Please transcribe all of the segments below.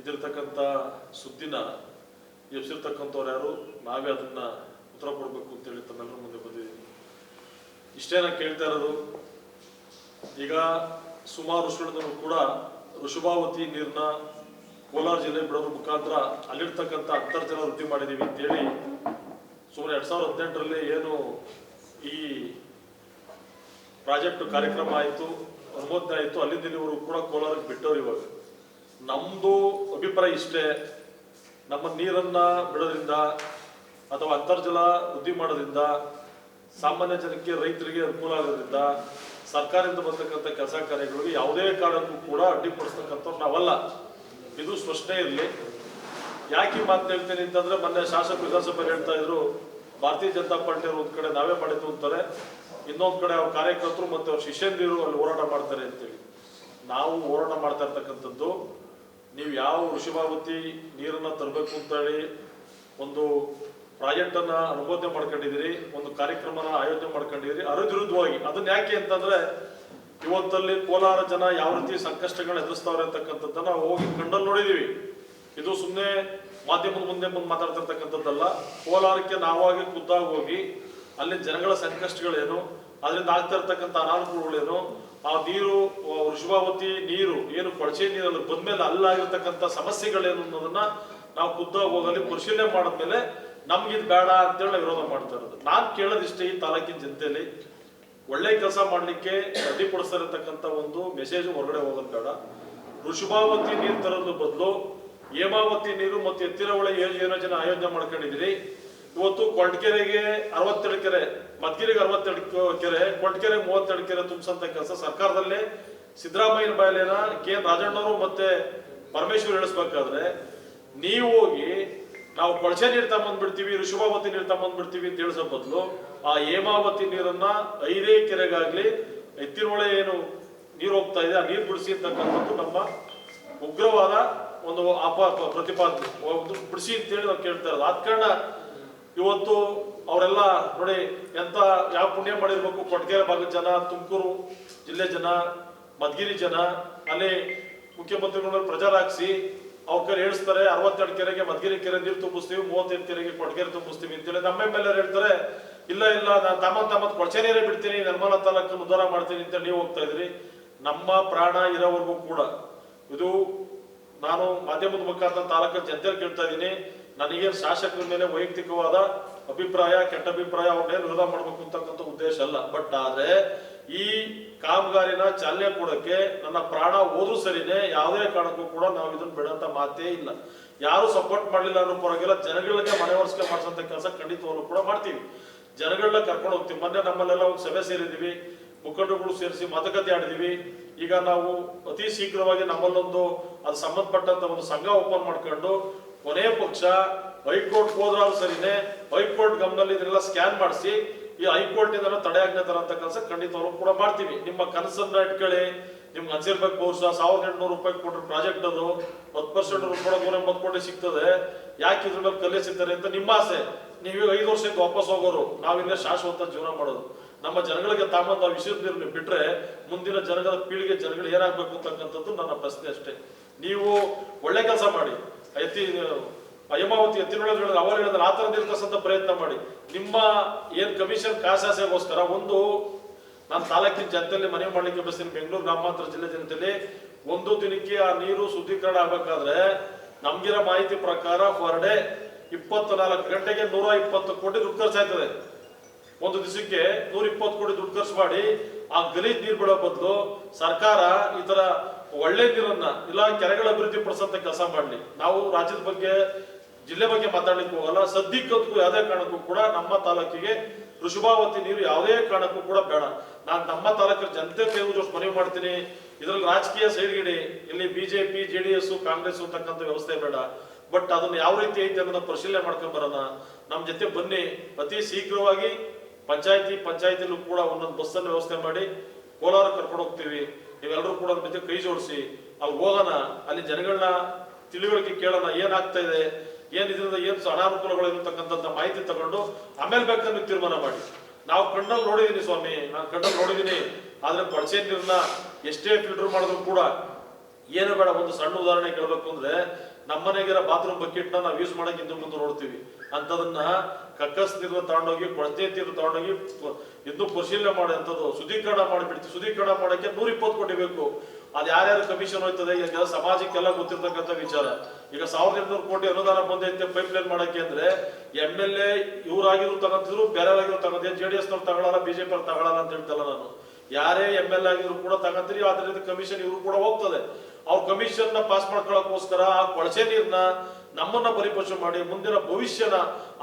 ಇದ್ದಿರ್ತಕ್ಕಂಥ ಸುದ್ದಿನ ಎಬ್ಸಿರ್ತಕ್ಕಂಥವ್ರು ಯಾರು, ನಾವೇ ಅದನ್ನ ಉತ್ತರ ಕೊಡಬೇಕು ಅಂತೇಳಿ ತಮ್ಮೆಲ್ಲರ ಮುಂದೆ ಬಂದಿದ್ದೀನಿ. ಇಷ್ಟೇ ನಾನು ಕೇಳ್ತಾ ಇರೋದು, ಈಗ ಸುಮಾರು ವರ್ಷಗಳಿಂದಲೂ ಕೂಡ ಋಷಭಾವತಿ ನೀರನ್ನ ಕೋಲಾರ ಜಿಲ್ಲೆ ಬಿಡೋದ್ರ ಮುಖಾಂತರ ಅಲ್ಲಿರ್ತಕ್ಕಂಥ ಅಂತರ್ಜಲ ವೃದ್ಧಿ ಮಾಡಿದೀವಿ ಅಂತೇಳಿ ಸುಮಾರು ಎರಡ್ ಸಾವಿರದ ಹದಿನೆಂಟರಲ್ಲಿ ಏನು ಈ ಪ್ರಾಜೆಕ್ಟ್ ಕಾರ್ಯಕ್ರಮ ಆಯಿತು, ಅನುಮೋದನೆ ಆಯಿತು, ಅಲ್ಲಿಂದ ಇಲ್ಲಿವರೆಗೂ ಕೂಡ ಕೋಲಾರಕ್ಕೆ ಬಿಟ್ಟವ್ರು ಇವಾಗ. ನಮ್ದು ಅಭಿಪ್ರಾಯ ಇಷ್ಟೇ. ನಮ್ಮ ನೀರನ್ನ ಬಿಡೋದ್ರಿಂದ ಅಥವಾ ಅಂತರ್ಜಲ ವೃದ್ಧಿ ಮಾಡೋದ್ರಿಂದ, ಸಾಮಾನ್ಯ ಜನಕ್ಕೆ ರೈತರಿಗೆ ಅನುಕೂಲ ಆಗೋದ್ರಿಂದ, ಸರ್ಕಾರದಿಂದ ಬರ್ತಕ್ಕಂಥ ಕೆಲಸ ಕಾರ್ಯಗಳಿಗೆ ಯಾವುದೇ ಕಾರಣಕ್ಕೂ ಕೂಡ ಅಡ್ಡಿಪಡಿಸ್ತಕ್ಕಂಥವ್ರು ನಾವಲ್ಲ. ಇದು ಸ್ಪಷ್ಟನೆ ಇರಲಿ. ಯಾಕೆ ಮಾತು ಹೇಳ್ತೀನಿ ಅಂತಂದ್ರೆ, ಮೊನ್ನೆ ಶಾಸಕ ವಿಧಾನಸಭೆ ಹೇಳ್ತಾ ಇದ್ರು, ಭಾರತೀಯ ಜನತಾ ಪಾರ್ಟಿಯವರು ಒಂದ್ ಕಡೆ ನಾವೇ ಮಾಡಿದ್ದು ಅಂತಾರೆ. ಇನ್ನೊಂದ್ ಕಡೆ ಅವ್ರ ಕಾರ್ಯಕರ್ತರು ಮತ್ತೆ ಅವ್ರ ಶಿಷ್ಯಂದಿರು ಅಲ್ಲಿ ಹೋರಾಟ ಮಾಡ್ತಾರೆ ಅಂತೇಳಿ. ನಾವು ಹೋರಾಟ ಮಾಡ್ತಾ ಇರ್ತಕ್ಕಂಥದ್ದು ನೀವು ಯಾವ ವೃಷಭಾವತಿ ನೀರನ್ನ ತರಬೇಕು ಅಂತೇಳಿ ಒಂದು ಪ್ರಾಜೆಕ್ಟ್ ಅನ್ನ ಅನುಮೋದನೆ ಮಾಡ್ಕೊಂಡಿದ್ದೀರಿ, ಒಂದು ಕಾರ್ಯಕ್ರಮನ ಆಯೋಜನೆ ಮಾಡ್ಕೊಂಡಿದ್ದೀರಿ ಅರುದಿರುದ್ಧವಾಗಿ ಅದನ್ನ ಯಾಕೆ ಅಂತಂದ್ರೆ, ಇವತ್ತಲ್ಲಿ ಕೋಲಾರ ಜನ ಯಾವ ರೀತಿ ಸಂಕಷ್ಟಗಳನ್ನ ಎದುರಿಸ್ತಾವ್ರೆ ಅಂತಕ್ಕಂಥದ್ದನ್ನ ಹೋಗಿ ಕಂಡಲ್ಲಿ ನೋಡಿದೀವಿ. ಇದು ಸುಮ್ಮನೆ ಮಾಧ್ಯಮದ ಮುಂದೆ ಮುಂದೆ ಮಾತಾಡ್ತಿರ್ತಕ್ಕಂಥದ್ದಲ್ಲ. ಕೋಲಾರಕ್ಕೆ ನಾವಾಗಿ ಖುದ್ದಾಗಿ ಹೋಗಿ, ಅಲ್ಲಿ ಜನಗಳ ಸಂಕಷ್ಟಗಳೇನು, ಅದರಿಂದ ಆಗ್ತಾ ಇರ್ತಕ್ಕಂಥ ಅನಾನುಕೂಲಗಳೇನು ಆ ನೀರು ಋಷಭಾವತಿ ವೃಷಭಾವತಿ ನೀರು, ಏನು ಕೊಳಚೆ ನೀರಲ್ಲಿ ಬಂದ್ಮೇಲೆ ಅಲ್ಲಾಗಿರ್ತಕ್ಕಂಥ ಸಮಸ್ಯೆಗಳೇನು ಅನ್ನೋದನ್ನ ನಾವು ಖುದ್ದಾಗಿ ಹೋಗಲಿ ಪರಿಶೀಲನೆ ಮಾಡಿದ್ಮೇಲೆ ನಮ್ಗಿದ್ ಬೇಡ ಅಂತೇಳಿ ವಿರೋಧ ಮಾಡ್ತಾ ಇರೋದು. ನಾನ್ ಕೇಳೋದಿಷ್ಟೇ ಈ ತಾಲೂಕಿನ ಜನತೆಯಲ್ಲಿ, ಒಳ್ಳೆ ಕೆಲಸ ಮಾಡ್ಲಿಕ್ಕೆ ಅಡ್ಡಿಪಡಿಸ್ತಾ ಇರತಕ್ಕಂಥ ಒಂದು ಮೆಸೇಜ್ ಹೊರಗಡೆ ಹೋಗೋದು ಬೇಡ. ಋಷಭಾವತಿ ನೀರು ತರೋದ್ರ ಬದಲು ಹೇಮಾವತಿ ನೀರು ಮತ್ತು ಎತ್ತಿರ ಹೊಳೆ ಯೋಜ- ಯೋಜನೆ ಆಯೋಜನೆ ಮಾಡ್ಕೊಂಡಿದ್ದೀರಿ. ಇವತ್ತು ಕೊಟ್ಗೆರೆಗೆ ಅರವತ್ತೆರಡು ಕೆರೆ, ಮದ್ಗಿರಿಗೆ ಅರವತ್ತೆರಡು ಕೆರೆ ಕೊಟ್ಗೆರೆಗೆ ಮೂವತ್ತೆರಡು ಕೆರೆ ತುಂಬಿಸಂತ ಕೆಲಸ ಸರ್ಕಾರದಲ್ಲೇ. ಸಿದ್ದರಾಮಯ್ಯನ ಬಾಯಲೇನ ಕೆ ಎನ್ ರಾಜಣ್ಣವರು ಮತ್ತೆ ಪರಮೇಶ್ವರ್ ಇಳಿಸ್ಬೇಕಾದ್ರೆ ನೀವು ಹೋಗಿ ನಾವು ಕೊಳಚೆ ನೀರು ತಗೊಂಡ್ಬಿಡ್ತೀವಿ ಋಷಭಾವತಿ ನೀರು ತಗೊಂಡ್ಬಿಡ್ತೀವಿ ಅಂತ ಹೇಳಿಸೋ ಬದಲು ಆ ಹೇಮಾವತಿ ನೀರನ್ನ ಐದೇ ಕೆರೆಗಾಗ್ಲಿ ಎತ್ತಿನೊಳೆ ಏನು ನೀರು ಹೋಗ್ತಾ ಇದೆ, ಆ ನೀರು ಬಿಡಿಸಿ ಅಂತಕ್ಕಂಥದ್ದು ನಮ್ಮ ಉಗ್ರವಾದ ಒಂದು ಅಪ ಪ್ರತಿಪಾದನೆ. ಬಿಡಿಸಿ ಅಂತೇಳಿ ನಾವು ಕೇಳ್ತಾ ಇರೋದು. ಆದ ಕಾರಣ ಇವತ್ತು ಅವರೆಲ್ಲ ನೋಡಿ ಎಂತ, ಯಾವ ಪುಣ್ಯ ಮಾಡಿರ್ಬೇಕು? ಕೊಟ್ಗೆರೆ ಭಾಗದ ಜನ, ತುಮಕೂರು ಜಿಲ್ಲೆ ಜನ ಮಧುಗಿರಿ ಜನ, ಅಲ್ಲಿ ಮುಖ್ಯಮಂತ್ರಿಗಳ ಪ್ರಚಾರ ಹಾಕ್ಸಿ ಅವ್ರ ಕೈ ಹೇಳಿಸ್ತಾರೆ ಅರವತ್ತೆರಡು ಕೆರೆಗೆ ಮಧುಗಿರಿ ಕೆರೆ ನೀರು ತುಂಬಿಸ್ತೀವಿ, ಮೂವತ್ತೈದು ಕೆರೆಗೆ ಕೊಡಗೇರಿ ತುಂಬಿಸ್ತೀವಿ ಅಂತೇಳಿ ನಮ್ಮ ಮೇಲೆ ಹೇಳ್ತಾರೆ, ಇಲ್ಲ ಇಲ್ಲ, ನಾನು ತಮ್ಮ ತಮ್ಮ ಕೊಳಚೆ ನೀರೇ ಬಿಡ್ತೀನಿ, ನಿರ್ಮಲ ತಾಲೂಕು ಉದ್ಧಾರ ಮಾಡ್ತೀನಿ ಅಂತ ನೀವು ಹೋಗ್ತಾ ಇದ್ರಿ. ನಮ್ಮ ಪ್ರಾಣ ಇರೋವರೆಗೂ ಕೂಡ ಇದು ನಾನು ಮಾಧ್ಯಮದ ಮುಖಾಂತರ ತಾಲೂಕಿನ ಜನತೆ ಕೇಳ್ತಾ ಇದ್ದೀನಿ. ನನಗೇನು ಶಾಸಕರ ಮೇಲೆ ವೈಯಕ್ತಿಕವಾದ ಅಭಿಪ್ರಾಯ, ಕೆಟ್ಟ ಅಭಿಪ್ರಾಯ ಅವ್ರನ್ನೇನು ವಿರೋಧ ಮಾಡಬೇಕು ಅಂತಕ್ಕಂಥ ಉದ್ದೇಶ ಅಲ್ಲ. ಬಟ್ ಆದ್ರೆ ಈ ಕಾಮಗಾರಿನ ಚಾಲನೆ ಕೊಡಕ್ಕೆ ನನ್ನ ಪ್ರಾಣ ಹೋದ್ರೂ ಸರಿನೇ ಯಾವುದೇ ಕಾರಣಕ್ಕೂ ಕೂಡ ನಾವು ಇದನ್ನ ಬಿಡಂತ ಮಾತೇ ಇಲ್ಲ. ಯಾರು ಸಪೋರ್ಟ್ ಮಾಡಲಿಲ್ಲ ಅನ್ನೋ ಪರವಾಗಿಲ್ಲ, ಜನಗಳಿಗೆ ಮನವರಿಕೆ ಮಾಡಿಸಂತ ಕೆಲಸ ಖಂಡಿತವನ್ನು ಕೂಡ ಮಾಡ್ತೀವಿ. ಜನಗಳನ್ನ ಕರ್ಕೊಂಡು ಹೋಗ್ತೀವಿ. ಮೊನ್ನೆ ನಮ್ಮಲ್ಲೆಲ್ಲ ಒಂದು ಸಭೆ ಸೇರಿದೀವಿ ಮುಖಂಡರುಗಳು ಸೇರಿಸಿ ಮಾತುಕತೆ ಆಡಿದೀವಿ ಈಗ ನಾವು ಅತಿ ಶೀಘ್ರವಾಗಿ ನಮ್ಮಲ್ಲೊಂದು ಅದು ಸಂಬಂಧಪಟ್ಟಂತ ಒಂದು ಸಂಘ ಓಪನ್ ಮಾಡ್ಕೊಂಡು ಕೊನೆ ಪಕ್ಷ ಹೈಕೋರ್ಟ್ ಹೋದ್ರಾದ್ರೂ ಸರಿನೇ, ಹೈಕೋರ್ಟ್ ಗಮನದಲ್ಲಿ ಇದನ್ನೆಲ್ಲ ಸ್ಕ್ಯಾನ್ ಮಾಡಿಸಿ, ಈ ಹೈಕೋರ್ಟ್ ಇಂದ ತರ ತರಂತ ಕೆಲಸ ಖಂಡಿತವಾಗ್ಲೂ ಕೂಡ ಮಾಡ್ತೀವಿ. ನಿಮ್ಮ ಕನಸನ್ನ ಇಟ್ಕೊಳ್ಳಿ, ನಿಮ್ಗೆ ಅನ್ಸಿರ್ಬೇಕು ಬಹುಶಃ ಸಾವಿರದ ಎಂಟುನೂರು ರೂಪಾಯಿ ಕೊಟ್ಟರೆ ಪ್ರಾಜೆಕ್ಟ್ ಅದು, ಹತ್ತು ಪರ್ಸೆಂಟ್ ರೂಪಾಯಿ ನೂರ ಎಂಬತ್ತು ಕೋಟಿ ಸಿಗ್ತದೆ, ಯಾಕೆ ಇದ್ರ ಮೇಲೆ ಕಲಿಸಿದ್ದಾರೆ ಅಂತ ನಿಮ್ಮ ಆಸೆ. ನೀವು ಐದು ವರ್ಷಕ್ಕೆ ವಾಪಸ್ ಹೋಗೋರು ನಾವಿಲ್ಲೇ ಶಾಶ್ವತ ಜೀವನ ಮಾಡೋದು. ನಮ್ಮ ಜನಗಳಿಗೆ ತಾಮಂತ ವಿಷಯ ನೀರು ಬಿಟ್ರೆ ಮುಂದಿನ ಜನಗಳ ಪೀಳಿಗೆ ಜನಗಳು ಏನಾಗಬೇಕು ಅಂತಕ್ಕಂಥದ್ದು ನನ್ನ ಪ್ರಶ್ನೆ ಅಷ್ಟೇ. ನೀವು ಒಳ್ಳೆ ಕೆಲಸ ಮಾಡಿ. ಎತ್ತಿ ಯಮಾವತಿ ಎತ್ತಿನೊಳಗೆ ಅವರು ಹೇಳಿದ್ರೆ ಆ ಥರ ಇರ್ತಕ್ಕಂಥ ಪ್ರಯತ್ನ ಮಾಡಿ. ನಿಮ್ಮ ಏನ್ ಕಮಿಷನ್ ಕಾಸಾಸೆಗೋಸ್ಕರ ಒಂದು, ನಾನು ತಾಲೂಕಿನ ಜನತೆಯಲ್ಲಿ ಮನವಿ ಮಾಡಲಿಕ್ಕೆ ಬಯಸ್ತೀನಿ, ಬೆಂಗಳೂರು ಗ್ರಾಮಾಂತರ ಜಿಲ್ಲೆ ಜನತೆಯಲ್ಲಿ ಒಂದು ದಿನಕ್ಕೆ ಆ ನೀರು ಶುದ್ಧೀಕರಣ ಆಗ್ಬೇಕಾದ್ರೆ ನಮ್ಗಿರೋ ಮಾಹಿತಿ ಪ್ರಕಾರ ಪರ್ ಡೇ ಇಪ್ಪತ್ನಾಲ್ಕು ಗಂಟೆಗೆ ನೂರ ಇಪ್ಪತ್ತು ಕೋಟಿ ದುಡ್ಡು ಖರ್ಚಾಯ್ತದೆ. ಒಂದು ದಿವಸಕ್ಕೆ ನೂರ ಇಪ್ಪತ್ತು ಕೋಟಿ ದುಡ್ಡು ಖರ್ಚು ಮಾಡಿ ಆ ಗಲೀಜ್ ನೀರು ಬಿಡೋ ಬದಲು ಸರ್ಕಾರ ಈ ತರ ಒಳ್ಳೆ ನೀರನ್ನ ಇಲ್ಲ ಕೆರೆಗಳ ಅಭಿವೃದ್ಧಿ ಪಡಿಸಂತ ಕೆಲಸ ಮಾಡಲಿ. ನಾವು ರಾಜ್ಯದ ಬಗ್ಗೆ, ಜಿಲ್ಲೆ ಬಗ್ಗೆ ಮಾತಾಡ್ಲಿಕ್ಕೆ ಹೋಗಲ್ಲ ಸದ್ಯಕ್ಕೂ ಯಾವುದೇ ಕಾರಣಕ್ಕೂ ಕೂಡ ನಮ್ಮ ತಾಲೂಕಿಗೆ ಋಷಭಾವತಿ ನೀರು ಯಾವುದೇ ಕಾರಣಕ್ಕೂ ಕೂಡ ಬೇಡ. ನಾನು ನಮ್ಮ ತಾಲೂಕಿನ ಜನತೆ ಕೈ ಜೊತೆ ಮನವಿ ಮಾಡ್ತೀನಿ. ಇದ್ರಲ್ಲಿ ರಾಜಕೀಯ ಸೈಡ್ಗಿಡಿ ಇಲ್ಲಿ BJP, J D S, Congress ಅಂತಕ್ಕಂಥ ವ್ಯವಸ್ಥೆ ಬೇಡ. ಬಟ್ ಅದನ್ನ ಯಾವ ರೀತಿ ಐತೆ ಅನ್ನೋದನ್ನ ಪರಿಶೀಲನೆ ಮಾಡ್ಕೊಂಡ್ ಬರೋಣ. ನಮ್ಮ ಜೊತೆ ಬನ್ನಿ. ಅತಿ ಶೀಘ್ರವಾಗಿ ಪಂಚಾಯತಿ ಪಂಚಾಯತಿಲೂ ಕೂಡ ಒಂದೊಂದು ಬಸ್ಸನ್ನು ವ್ಯವಸ್ಥೆ ಮಾಡಿ ಕೋಲಾರ ಕರ್ಕೊಂಡು ಹೋಗ್ತೀವಿ. ನೀವೆಲ್ಲರೂ ಕೂಡ ಅದ್ರ ಜೊತೆ ಕೈ ಜೋಡಿಸಿ ಅಲ್ಲಿ ಹೋಗೋಣ. ಅಲ್ಲಿ ಜನಗಳನ್ನ ತಿಳಿವಳಿಕೆ ಕೇಳೋಣ. ಏನಾಗ್ತಾ ಇದೆ? ಏನ್ ಇದರಿಂದ ಏನು ಅನಾನುಕೂಲಗಳು ಇರತಕ್ಕಂಥ ಮಾಹಿತಿ ತಗೊಂಡು ಆಮೇಲೆ ಬೇಕಂದ್ರೆ ತೀರ್ಮಾನ ಮಾಡಿ. ನಾವು ಕಣ್ಣಲ್ಲಿ ನೋಡಿದೀನಿ ಸ್ವಾಮಿ. ನಾನು ಕಣ್ಣಲ್ಲಿ ನೋಡಿದೀನಿ. ಆದ್ರೆ ಕೊಳಚೆ ನೀರನ್ನ ಎಷ್ಟೇ ಫಿಲ್ಟರ್ ಮಾಡಿದ್ರು ಕೂಡ ಏನು ಬೇಡ, ಒಂದು ಸಣ್ಣ ಉದಾಹರಣೆ ಕೇಳಬೇಕು ಅಂದ್ರೆ ನಮ್ಮನೆಗಿರೋ ಬಾತ್ರೂಮ್ ಬಕೆಟ್ನ ನಾವು ಯೂಸ್ ಮಾಡಕ್ ಹಿಂದೆ ಮುಂದೆ ನೋಡ್ತೀವಿ. ಅಂತದನ್ನ ಕಕ್ಕಸ್ ನೀರು ತಗೊಂಡೋಗಿ ಕೊಳತೆ ನೀರು ತಗೊಂಡೋಗಿ ಇದು ಪರಿಶೀಲನೆ ಮಾಡಿ ಅಂತದ್ದು ಶುದ್ಧೀಕರಣ ಮಾಡಿಬಿಡ್ತೀವಿ ಶುದ್ಧೀಕರಣ ಮಾಡಕ್ಕೆ ನೂರ ಇಪ್ಪತ್ತು ಕೋಟಿ ಬೇಕು. ಅದು ಯಾರ್ಯಾರು ಕಮಿಷನ್ ಹೋಯ್ತದೆ ಈಗ ಸಮಾಜಕ್ಕೆಲ್ಲ ಗೊತ್ತಿರ್ತಕ್ಕಂಥ ವಿಚಾರ. ಈಗ ಸಾವಿರದ ಎಂಟುನೂರು ಕೋಟಿ ಅನುದಾನ ಬಂದೈತೆ ಪೈಪ್ ಲೈನ್ ಮಾಡಕ್ಕೆ ಅಂದ್ರೆ ಎಂ ಎಲ್ ಎ ಇವ್ರಾಗಿರೋ ತಗೊಂತಿದ್ರು, ಬೇರೆಯವ್ರಾಗಿದ್ರು ತಗೊಂತಿದ್ರು ಜೆ ಡಿ ಎಸ್ ನವ್ರು ತಗೊಳ್ಳಲ್ಲ ಬಿಜೆಪಿ ಅವ್ರು ತಗೊಳಲ್ಲ ಅಂತ ಹೇಳ್ತಲ್ಲ ನಾನು. ಯಾರೇ ಎಂ ಎಲ್ ಆಗಿದ್ರು ಕೂಡ ತಗಂತೀರಿ ಅದರಿಂದ ಕಮಿಷನ್ ಇವ್ರು ಕೂಡ ಹೋಗ್ತದೆ. ಅವ್ರ ಕಮಿಷನ್ನ ಪಾಸ್ ಮಾಡ್ಕೊಳ್ಳೋಕೋಸ್ಕರ ಆ ಕೊಳಸೆ ನೀರ್ನ ನಮ್ಮನ್ನ ಪರಿಪೋಷಣೆ ಮಾಡಿ, ಮುಂದಿನ ಭವಿಷ್ಯನ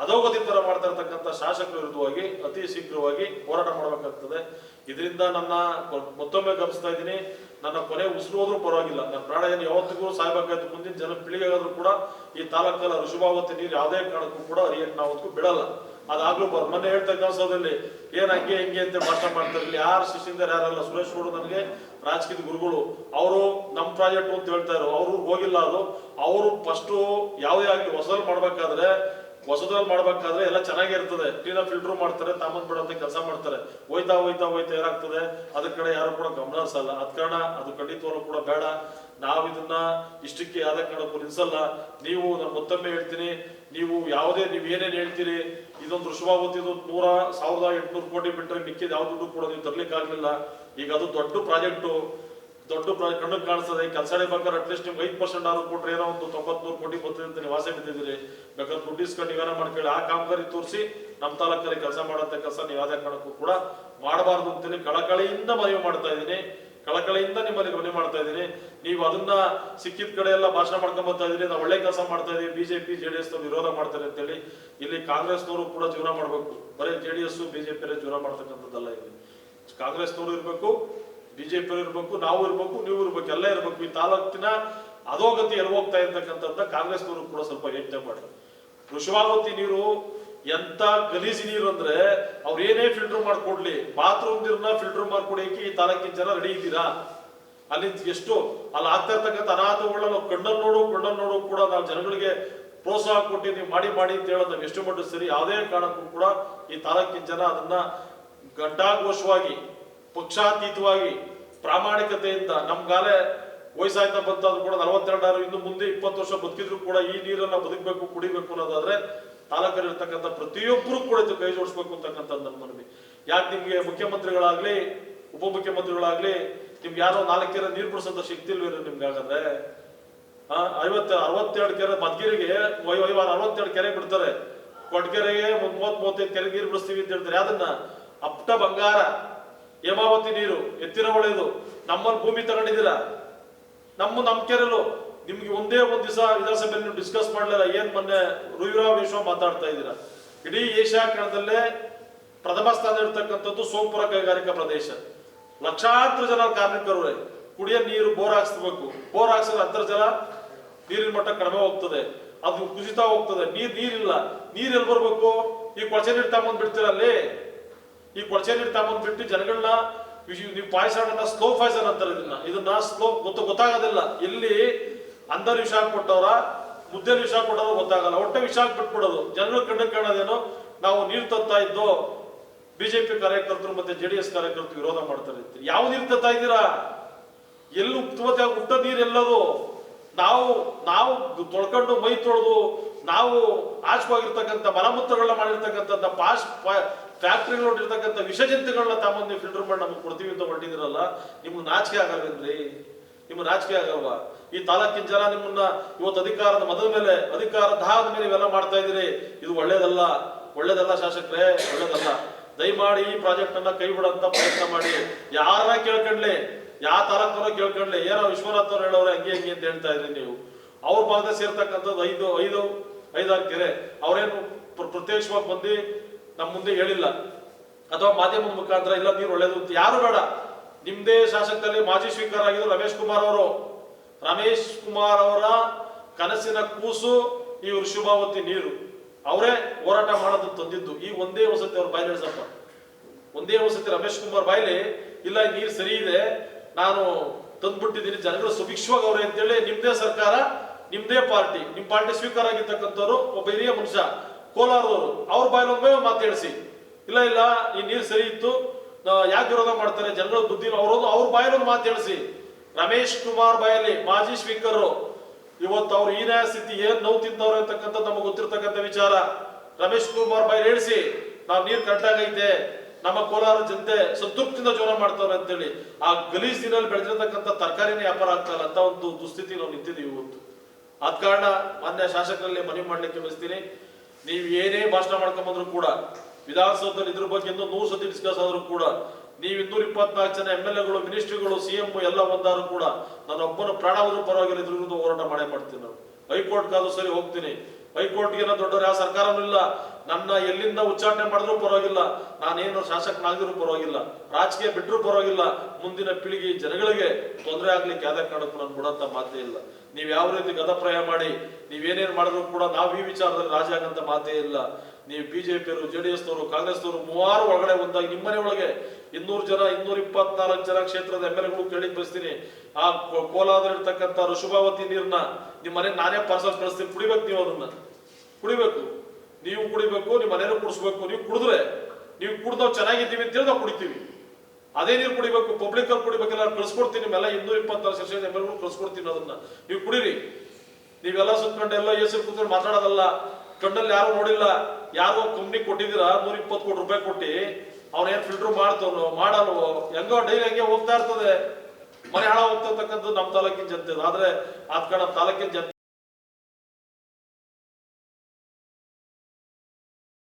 ಅಧೋಗತಿ ತರ ಮಾಡ್ತಾ ಇರ್ತಕ್ಕಂಥ ಶಾಸಕರ ವಿರುದ್ಧವಾಗಿ ಅತಿ ಶೀಘ್ರವಾಗಿ ಹೋರಾಟ ಮಾಡಬೇಕಾಗ್ತದೆ. ಇದರಿಂದ ನನ್ನ ಮತ್ತೊಮ್ಮೆ ಗಮನಿಸ್ತಾ ಇದ್ದೀನಿ. ನನ್ನ ಕೊನೆ ಉಸಿರು ಹೋದ್ರೂ ಪರವಾಗಿಲ್ಲ. ನನ್ನ ಪ್ರಾಣ ಏನು ಯಾವತ್ತಿಗೂ ಸಾಯ್ಬೇಕಾಯ್ತು ಮುಂದಿನ ಜನ ಪೀಳಿಗೆಗಾದ್ರೂ ಕೂಡ ಈ ತಾಲೂಕಲ್ಲ ಋಷಭಾವತಿ ನೀರು ಯಾವುದೇ ಕಾರಣಕ್ಕೂ ಕೂಡ ಅರಿಯಕ್ಕೆ ನಾವು ಬಿಡಲ್ಲ. ಅದಾಗ್ಲೂ ಬರ್, ಮೊನ್ನೆ ಹೇಳ್ತಾ ಕೆಲಸದಲ್ಲಿ ಏನ್ ಹಂಗೆ, ಹಿಂಗೆ ಅಂತ ಭಾಷಣ ಮಾಡ್ತಾರೆ. ಇಲ್ಲಿ ಯಾರು ಶಿಷ್ಯಂದರ್ ಯಾರಲ್ಲ? ಸುರೇಶ್ ಗೌಡ ನನಗೆ ರಾಜಕೀಯ ಗುರುಗಳು. ಅವರು ನಮ್ಮ ಪ್ರಾಜೆಕ್ಟ್ ಅಂತ ಹೇಳ್ತಾ ಇರೋ ಅವರು ಹೋಗಿಲ್ಲ ಅದು. ಅವರು ಫಸ್ಟು ಯಾವುದೇ ಆಗಲಿ ಹೊಸಲ್ ಮಾಡ್ಬೇಕಾದ್ರೆ ಹೊಸದ್ರಲ್ಲಿ ಮಾಡ್ಬೇಕಾದ್ರೆ ಎಲ್ಲ ಚೆನ್ನಾಗಿರ್ತದೆ. ಕ್ಲೀನ್ ಫಿಲ್ಟರ್ ಮಾಡ್ತಾರೆ ತಾಮನ್ ಬಿಡಂತ ಕೆಲಸ ಮಾಡ್ತಾರೆ. ಹೋಯ್ತಾ ಹೋಯ್ತಾ ಹೋಯ್ತಾ ಏನಾಗ್ತದೆ? ಅದ್ರ ಕಡೆ ಯಾರು ಕೂಡ ಗಮನ ಹರಿಸಲ್ಲ. ಅದ್ ಕಾರಣ ಅದು ಖಂಡಿತವಾಗ್ಲೂ ಕೂಡ ಬೇಡ. ನಾವು ಇದನ್ನ ಇಷ್ಟಕ್ಕೆ ಯಾವ ಕಾರಣ ನಿಲ್ಸಲ್ಲ. ನೀವು ನಾನು ಮತ್ತೊಮ್ಮೆ ಹೇಳ್ತೀನಿ, ನೀವು ಯಾವುದೇ, ನೀವು ಏನೇನ್ ಹೇಳ್ತೀರಿ, ಇದೊಂದು ಋಷಭಾವತಿದು ನೂರ ಸಾವಿರದ ಎಂಟುನೂರು ಕೋಟಿ ಬಿಟ್ಟರೆ ಮಿಕ್ಕಿದ ಯಾವ ದುಡ್ಡು ಕೂಡ ನೀವು ತರ್ಲಿಕ್ಕೆ ಆಗ್ಲಿಲ್ಲ ಈಗ ಅದು ದೊಡ್ಡ ಪ್ರಾಜೆಕ್ಟು. ದೊಡ್ಡ ಕಣ್ಣಿಗೆ ಕಾಣಿಸ್ತದೆ. ಕೆಲಸ ಬೇಕಾದ್ರೆ ಅಟ್ಲೀಸ್ಟ್ ನಿಮ್ಗೆ ಐದು ಪರ್ಸೆಂಟ್ ಆದ್ರೂ ಕೊಟ್ರೆ ಏನೋ ಒಂದು ತೊಂಬತ್ಮೂರು ಕೋಟಿ ಬರ್ತದೆ ಅಂತ ನೀವು ಆಸೆ ಬಿದ್ದಿದ್ದೀರಿ ಬೇಕಾದ್ರೆ ದುಡ್ಡು ಇಸ್ಕೊಂಡು ನೀವೇನೋ ಮಾಡ್ಕೊಳ್ಳಿ. ಆ ಕಾಮಗಾರಿ ತೋರಿಸಿ ನಮ್ಮ ತಾಲೂಕಲ್ಲಿ ಕೆಲಸ ಮಾಡೋಂಥ ಕೆಲಸ ನೀವು ಯಾವುದೇ ಕಾರಣಕ್ಕೂ ಕೂಡ ಮಾಡಬಾರ್ದು ಅಂತೇಳಿ ಕಳಕಳಿಯಿಂದ ಮನವಿ ಮಾಡ್ತಾ ಇದ್ದೀನಿ. ಕಳಕಳಿಯಿಂದ ನಿಮ್ಮಲ್ಲಿ ಮನವಿ ಮಾಡ್ತಾ ಇದ್ದೀನಿ. ನೀವು ಅದನ್ನ ಸಿಕ್ಕಿದ ಕಡೆ ಎಲ್ಲ ಭಾಷಣ ಮಾಡ್ಕೊಂಡ್ ಬರ್ತಾ ಇದೀರಿ ನಾವು ಒಳ್ಳೆ ಕೆಲಸ ಮಾಡ್ತಾ ಇದೀವಿ ಬಿಜೆಪಿ ಜೆಡಿಎಸ್ ವಿರೋಧ ಮಾಡ್ತಾರೆ ಅಂತೇಳಿ ಇಲ್ಲಿ ಕಾಂಗ್ರೆಸ್ನವರು ಕೂಡ ಜೀವನ ಮಾಡಬೇಕು. ಬರೀ ಜೆಡಿಎಸ್ ಬಿಜೆಪಿ ಜೀವನ ಮಾಡ್ತಕ್ಕಂಥದ್ದಲ್ಲ ಇಲ್ಲಿ. ಕಾಂಗ್ರೆಸ್ನವರು ಇರಬೇಕು ಬಿಜೆಪಿ ಇರಬೇಕು, ನಾವು ಇರಬೇಕು, ನೀವು ಇರಬೇಕು, ಎಲ್ಲ ಇರಬೇಕು. ಈ ತಾಲೂಕಿನ ಅಧೋಗತಿ ಎಲ್ಲಿ ಹೋಗ್ತಾ ಇರ್ತಕ್ಕಂಥದ್ದ ಕಾಂಗ್ರೆಸ್ನವರು ಕೂಡ ಸ್ವಲ್ಪ ಯೋಚನೆ ಮಾಡಿ ಕೃಷಿವಾಗುತ್ತಿ ನೀರು ಎಂತ ಗಲೀಜು ನೀರು ಅಂದ್ರೆ ಅವ್ರು ಏನೇ ಫಿಲ್ಟರ್ ಮಾಡ್ಕೊಡ್ಲಿ ಬಾತ್ರೂಮ್ ನೀರನ್ನ ಫಿಲ್ಟರ್ ಮಾಡ್ಕೊಡಕ್ಕೆ ಈ ತಾಲೂಕಿನ ಜನ ರೆಡಿ ಇದ್ದೀರಾ? ಅಲ್ಲಿ ಎಷ್ಟು, ಅಲ್ಲಿ ಆಗ್ತಾ ಇರ್ತಕ್ಕಂಥ ಅನಾಹುತಗಳನ್ನ ನಾವು ಕಣ್ಣಲ್ಲಿ ನೋಡು ಕಣ್ಣನ್ನು ನೋಡು ಕೂಡ ನಾವು ಜನಗಳಿಗೆ ಪ್ರೋತ್ಸಾಹ ಕೊಟ್ಟು ನೀವು ಮಾಡಿ ಮಾಡಿ ಅಂತ ಹೇಳೋದು ನಾವು ಎಷ್ಟು ಮಟ್ಟ ಸರಿ. ಯಾವುದೇ ಕಾರಣಕ್ಕೂ ಕೂಡ ಈ ತಾಲೂಕಿನ ಜನ ಅದನ್ನ ಘಂಟಾಘೋಷವಾಗಿ ಪಕ್ಷಾತೀತವಾಗಿ ಪ್ರಾಮಾಣಿಕತೆಯಿಂದ ನಮ್ಗಾಲೆ ವಯಸ್ಸಾಯ್ತಾ ಬಂತಾದ್ರು ಕೂಡ ನಲವತ್ತೆರಡಾರು, ಇನ್ನು ಮುಂದೆ ಇಪ್ಪತ್ತು ವರ್ಷ ಬದುಕಿದ್ರು ಕೂಡ ಈ ನೀರನ್ನ ಬದುಕಬೇಕು, ಕುಡಿಬೇಕು ಅನ್ನೋದಾದ್ರೆ ತಾಲೂಕಲ್ಲಿರ್ತಕ್ಕಂಥ ಪ್ರತಿಯೊಬ್ಬರು ಕೂಡ ಇದು ಕೈ ಜೋಡಿಸ್ಬೇಕು ಅಂತಕ್ಕಂಥದ್ದು ನನ್ನ ಮನವಿ. ಯಾಕೆ ನಿಮ್ಗೆ ಮುಖ್ಯಮಂತ್ರಿಗಳಾಗ್ಲಿ, ಉಪಮುಖ್ಯಮಂತ್ರಿಗಳಾಗ್ಲಿ ನಿಮ್ಗೆ ಯಾರೋ ನಾಲ್ಕು ಕೆರೆ ನೀರು ಬಿಡಿಸೋಂಥ ಶಕ್ತಿ ಇಲ್ವೇನು ನಿಮ್ಗೆ ಹಾಗಾದ್ರೆ? ಐವತ್ತು, ಅರವತ್ತೆರಡು ಕೆರೆ ಮದ್ಗಿರಿಗೆ ಐವಾರ ಅರವತ್ತೆರಡು ಕೆರೆ ಬಿಡ್ತಾರೆ. ಕೊಟ್ಕೆರೆಗೆ ಒಂದ್ ಮೂವತ್ ಮೂವತ್ತೈದು ಕೆರೆ ನೀರು ಬಿಡಿಸ್ತೀವಿ ಅಂತ ಹೇಳ್ತಾರೆ. ಅದನ್ನ ಅಪ್ಟ ಬಂಗಾರ. ಹೇಮಾವತಿ ನೀರು ಎತ್ತಿರ ಒಳ್ಳೆಯದು ನಮ್ಮಲ್ಲಿ ಭೂಮಿ ತಗೊಂಡಿದ್ದೀರ? ನಮ್ಮ ನಮ್ಮ ಕೆರೆಲು ನಿಮ್ಗೆ ಒಂದೇ ಒಂದ್ ದಿವಸ ವಿಧಾನಸಭೆಯಲ್ಲಿ ನೀವು ಡಿಸ್ಕಸ್ ಮಾಡಲಿಲ್ಲ, ಏನ್ ಮೊನ್ನೆ ರುಯುರಾ ವಿಶ್ವ ಮಾತಾಡ್ತಾ ಇದ್ದೀರಾ? ಇಡೀ ಏಷ್ಯಾ ಖಂಡದಲ್ಲೇ ಪ್ರಥಮ ಸ್ಥಾನ ಇರ್ತಕ್ಕಂಥದ್ದು ಸೋಂಪುರ ಕೈಗಾರಿಕಾ ಪ್ರದೇಶ. ಲಕ್ಷಾಂತರ ಜನ ಕಾರ್ಮಿಕರು ಕುಡಿಯ ನೀರು ಬೋರ್ ಹಾಕ್ಸ್ಬೇಕು. ಬೋರ್ ಹಾಕ್ಸಿದ್ರೆ ಅಂತರ್ಜಲ ನೀರಿನ ಮಟ್ಟ ಕಡಿಮೆ ಹೋಗ್ತದೆ. ಅದು ಕುಸಿತಾ ಹೋಗ್ತದೆ. ನೀರ್ ನೀರಿಲ್ಲ. ನೀರ್ ಎಲ್ಲಿ ಬರ್ಬೇಕು? ಈ ಕೊಳಚೆ ನೀರು ತಗೊಂಡ್ ಬಿಡ್ತೀರ ಅಲ್ಲಿ? ಈ ಕೊಳಚೆ ನೀರು ತಗೊಂಡ್ ಬಿಟ್ಟು ಜನಗಳನ್ನ ನೀವು ನೀವು ಆಡೋಣ ಸ್ಲೋ ಪಾಯ್ಸನ್ ಅಂತಾರೆ ಇದನ್ನ. ಇದನ್ನ ಸ್ಲೋ ಗೊತ್ತು ಗೊತ್ತಾಗೋದಿಲ್ಲ. ಇಲ್ಲಿ ಅಂದರ್ ವಿಷ ಕೊಟ್ಟವರ ಮುದ್ದೆ ವಿಷ ಕೊಟ್ಟವ್ರ ಗೊತ್ತಾಗಲ್ಲ. ಒಟ್ಟೆ ವಿಷ ಬಿಟ್ಬಿಡೋದು ಜನರು ಕಣ್ಣು ಕಾಣೋದೇನು? ನಾವು ನೀರು ತತ್ತಾ ಇದ್ದು ಬಿಜೆಪಿ ಕಾರ್ಯಕರ್ತರು ಮತ್ತೆ ಎಸ್ ಕಾರ್ಯಕರ್ತರು ವಿರೋಧ ಮಾಡ್ತಾರೆ. ಯಾವ ನೀರು ತತ್ತಾ ಇದ್ದೀರಾ? ಎಲ್ಲಿ ಉಪ್ತವತೆ ಹುಟ್ಟ ನೀರು ಎಲ್ಲದು? ನಾವು ನಾವು ತೊಳ್ಕೊಂಡು ಮೈ ತೊಳೆದು, ನಾವು ಆಚವಾಗಿರ್ತಕ್ಕಂಥ ಮಲಮೂತ್ರಗಳನ್ನ ಮಾಡಿರ್ತಕ್ಕಂಥ ಪಾಶ್ ಫ್ಯಾಕ್ಟ್ರಿಗಳು ಇರ್ತಕ್ಕಂಥ ವಿಷಜಂತುಗಳನ್ನ ತಮ್ಮನ್ನು ಫಿಲ್ಟರ್ ಮಾಡಿ ನಮಗೆ ಕೊಡ್ತೀವಿ ಅಂತ ಹೊರಟಿದ್ರಲ್ಲ ನಿಮ್ಗೆ ನಾಚಿಕೆ ಆಗಲ್ವೇನ್ರಿ ನಿಮ್ಗೆ ನಾಚಿಕೆ ಆಗಲ್ವಾ? ಈ ತಾಲೂಕಿನ ಜನ ನಿಮ್ಮನ್ನ ಇವತ್ತು ಅಧಿಕಾರದ ಮದದ ಮೇಲೆ, ಅಧಿಕಾರ ದಾಹದ ಮೇಲೆ ಇವೆಲ್ಲ ಮಾಡ್ತಾ ಇದ್ದೀರಿ. ಇದು ಒಳ್ಳೇದಲ್ಲ ಒಳ್ಳೇದಲ್ಲ ಶಾಸಕರೇ, ಒಳ್ಳೇದಲ್ಲ. ದಯಮಾಡಿ ಈ ಪ್ರಾಜೆಕ್ಟ್ ಅನ್ನ ಕೈ ಬಿಡಂತ ಪ್ರಯತ್ನ ಮಾಡಿ. ಯಾರನ್ನ ಕೇಳ್ಕೊಂಡ್ಲಿ, ಯಾವ ತಾಲೂಕವ್ರ ಕೇಳ್ಕೊಂಡ್ಲಿ, ಏನೋ ವಿಶ್ವನಾಥ್ ಅವ್ರು ಹೇಳೋರು ಹಂಗೆ ಹಂಗೆ ಅಂತ ಹೇಳ್ತಾ ಇದ್ರಿ ನೀವು. ಅವ್ರ ಭಾಗದ ಸೇರ್ತಕ್ಕಂಥದ್ದು ಐದು ಐದು, ಐದಾರು ಕೆರೆ. ಅವ್ರೇನು ಪ್ರ- ಪ್ರತ್ಯಕ್ಷವಾಗಿ ಬಂದು ನಮ್ಮ ಮುಂದೆ ಹೇಳಿಲ್ಲ. ಅಥವಾ ಮಾಧ್ಯಮದ ಮುಖಾಂತರ, ಇಲ್ಲ, ನೀರು ಒಳ್ಳೇದು ಯಾರು ಬೇಡ. ನಿಮ್ದೇ ಶಾಸಕರಲ್ಲಿ ಮಾಜಿ ಸ್ಪೀಕರ್ ಆಗಿದ್ರು ರಮೇಶ್ ಕುಮಾರ್ ಅವರು. ರಮೇಶ್ ಕುಮಾರ್ ಅವರ ಕನಸಿನ ಕೂಸು ಈ ವೃಷಭಾವತಿ ನೀರು. ಅವರೇ ಹೋರಾಟ ಮಾಡೋದು ತಂದಿದ್ದು. ಈ ಒಂದೇ ವಸತಿ ಅವ್ರ ಬಾಯಿ ನಡೆಸಪ್ಪ ಒಂದೇ ವಸತಿ ರಮೇಶ್ ಕುಮಾರ್ ಬಾಯ್ಲಿ ಇಲ್ಲ ನೀರು ಸರಿ ಇದೆ. ನಾನು ತಂದ್ಬಿಟ್ಟಿದ್ದೀನಿ. ಜನಗಳು ಸುಭಿಕ್ಷವಾಗಿ ಅವ್ರೆ ಅಂತೇಳಿ ನಿಮ್ದೇ ಸರ್ಕಾರ, ನಿಮ್ದೇ ಪಾರ್ಟಿ. ನಿಮ್ ಪಾರ್ಟಿ ಸ್ವೀಕಾರ ಆಗಿರ್ತಕ್ಕಂಥವ್ರು ಒಬ್ಬ ಹಿರಿಯ ಮನುಷ್ಯ. ಕೋಲಾರದವರು, ಅವ್ರ ಒಮ್ಮೆ ಮಾತಾಡಿಸಿ ಇಲ್ಲ ಇಲ್ಲ, ಈ ನೀರು ಸರಿ ಇತ್ತು ಯಾಕೆ ವಿರೋಧ ಮಾಡ್ತಾರೆ, ಜನಗಳ ಬುದ್ಧಿ ಅವ್ರ ಅವ್ರ ಮಾತು ಹೇಳಿಸಿ. ರಮೇಶ್ ಕುಮಾರ್ ಬಾಯಲ್ಲಿ ಮಾಜಿ ಸ್ಪೀಕರ್, ಇವತ್ತು ಅವ್ರು ಈ ನ್ಯಾಯ ಸ್ಥಿತಿ ಏನ್ ನೋವು ತಿಂತವ್ರೆ ಅಂತಕ್ಕಂಥ ನಮಗೆ ಗೊತ್ತಿರ್ತಕ್ಕಂಥ ವಿಚಾರ. ರಮೇಶ್ ಕುಮಾರ್ ಬಾಯಿ ಹೇಳಿಸಿ, ನಾವು ನೀರು ಕಟ್ಟಾಗೈತೆ ನಮ್ಮ ಕೋಲಾರ ಜನತೆ ಸಂತೃಪ್ತಿಯಿಂದ ಜೀವನ ಮಾಡ್ತಾರೆ ಅಂತೇಳಿ. ಆ ಗಲೀಜ್ ದಿನಲ್ಲಿ ಬೆಳೆದಿರತಕ್ಕಂಥ ತರಕಾರಿನೇ ವ್ಯಾಪಾರ ಆಗ್ತಾ ಅಂತ ಒಂದು ದುಸ್ಥಿತಿ ನಾವು ನಿಂತಿದ್ದೀವಿ ಇವತ್ತು. ಆದ ಕಾರಣ ಮಾನ್ಯ ಶಾಸಕರಲ್ಲಿ ಮನವಿ ಮಾಡ್ಲಿಕ್ಕೆ ಬಯಸ್ತೀನಿ ನೀವು ಏನೇ ಭಾಷಣ ಮಾಡ್ಕೊಂಬಂದ್ರು ಕೂಡ, ವಿಧಾನಸೌಧದಲ್ಲಿ ಇದ್ರ ಬಗ್ಗೆ ಇನ್ನೂ ನೂರು ಸತಿ ಡಿಸ್ಕಸ್ ಆದ್ರೂ ಕೂಡ, ನೀವು ಇನ್ನೂರ ಇಪ್ಪತ್ನಾಲ್ಕು ಜನ ಎಂ ಎಲ್ ಎಗಳು, ಮಿನಿಸ್ಟ್ರಿಗಳು, ಸಿ ಎಂ ಎಲ್ಲ ಬಂದಾರು ಕೂಡ ನಾನು ಒಬ್ಬನ ಪ್ರಾಣವನ್ನು ಪರವಾಗಿಲ್ಲ, ಇದ್ರ ಹೋರಾಟ ಮಾಡೇ ಮಾಡ್ತೀನಿ ನಾನು. ಹೈಕೋರ್ಟ್ ಕಾದು ಸರಿ ಹೋಗ್ತೀನಿ. ಹೈಕೋರ್ಟ್ಗೆ ಏನೋ ದೊಡ್ಡವ್ರು ಯಾವ ಸರ್ಕಾರನೂ ಇಲ್ಲ. ನನ್ನ ಎಲ್ಲಿಂದ ಉಚ್ಚಾಟನೆ ಮಾಡಿದ್ರು ಪರವಾಗಿಲ್ಲ. ನಾನೇನು ಶಾಸಕನಾಗಿದ್ರು ಪರವಾಗಿಲ್ಲ. ರಾಜಕೀಯ ಬಿಟ್ಟರು ಪರವಾಗಿಲ್ಲ. ಮುಂದಿನ ಪೀಳಿಗೆ ಜನಗಳಿಗೆ ತೊಂದರೆ ಆಗ್ಲಿಕ್ಕೆ ಯಾವ್ದೇ ಕಾರಣಕ್ಕೂ ನಾನು ಕೊಡಂತ ಮಾತೇ ಇಲ್ಲ. ನೀವು ಯಾವ ರೀತಿ ಗದಪ್ರಾಯ ಮಾಡಿ ನೀವೇನೇನ್ ಮಾಡಿದ್ರು ಕೂಡ ನಾವು ಈ ವಿಚಾರದಲ್ಲಿ ರಾಜಿ ಆಗಂತ ಮಾತೇ ಇಲ್ಲ. ನೀವು ಬಿಜೆಪಿಯವರು ಜೆ ಡಿ ಎಸ್ನವರು ಕಾಂಗ್ರೆಸ್ನವರು ಮೂವಾರು ಒಳಗಡೆ ಒಂದಾಗಿ ನಿಮ್ಮನೆ ಒಳಗೆ ಇನ್ನೂರು ಜನ, ಇನ್ನೂರ ಇಪ್ಪತ್ನಾಲ್ಕು ಜನ ಕ್ಷೇತ್ರದ ಎಂ ಎಲ್ ಎಗಳು ಕೇಳಿ ಆ ಕೋ- ಕೋಲಾರದಲ್ಲಿರ್ತಕ್ಕಂಥ ಋಷಭಾವತಿ ನೀರನ್ನ ನಿಮ್ಮ ಮನೆ ನಾನೇ ಪಾರ್ಸಲ್ ಕಳಿಸ್ತೀನಿ. ಕುಡಿಬೇಕು ನೀವು ಅದನ್ನ. ಕುಡಿಬೇಕು. ನೀವು ಕುಡಿಬೇಕು, ನಿಮ್ಮ ಮನೇಲಿ ಕುಡಿಸ್ಬೇಕು. ನೀವು ಕುಡಿದ್ರೆ, ನೀವು ಕುಡ್ದು ಚೆನ್ನಾಗಿದ್ದೀವಿ ಅಂತ ಹೇಳಿ ನಾವು ಕುಡಿತೀವಿ. ಅದೇ ನೀರು ಕುಡಿಬೇಕು ಪಬ್ಲಿಕ್ ಅಲ್ಲಿ ಕುಡಿಬೇಕೆಲ್ಲ ಕಳ್ಸ್ಕೊಡ್ತೀನಿ, ನಿಮ್ಮೆಲ್ಲ ಇನ್ನೂರ ಇಪ್ಪತ್ತಾರು ಸೆಕ್ಷನ್ ಎಂ ಎಲ್ ಕಳ್ಸ್ಕೊಡ್ತೀನಿ ಅದನ್ನ. ನೀವು ಕುಡಿರಿ. ನೀವೆಲ್ಲ ಸುತ್ಕೊಂಡು ಎಲ್ಲ ಹೆಸರು ಕೂತ್ಕೊಂಡು ಮಾತಾಡೋದಲ್ಲ. ಕಣ್ಣಲ್ಲಿ ಯಾರು ನೋಡಿಲ್ಲ. ಯಾರೋ ಕಂಪ್ನಿ ಕೊಟ್ಟಿದ್ದೀರ ನೂರ ಇಪ್ಪತ್ತು ಕೋಟಿ ರೂಪಾಯಿ ಕೊಟ್ಟು. ಅವನೇನ್ ಫಿಲ್ಟರ್ ಮಾಡ್ತಾನೋ ಮಾಡಲ್ವೋ? ಹೆಂಗೋ ಡೈಲಿ ಹಂಗೆ ಹೋಗ್ತಾ ಇರ್ತದೆ. ಮನೆ ಹಾಳ ಹೋಗ್ತಾ ಇರ್ತಕ್ಕಂಥದ್ದು ನಮ್ಮ ತಾಲೂಕಿನ ಜನತೆ. ಆದ್ರೆ ಆತ್ಕಡ ತಾಲೂಕಿನ ಜನತೆ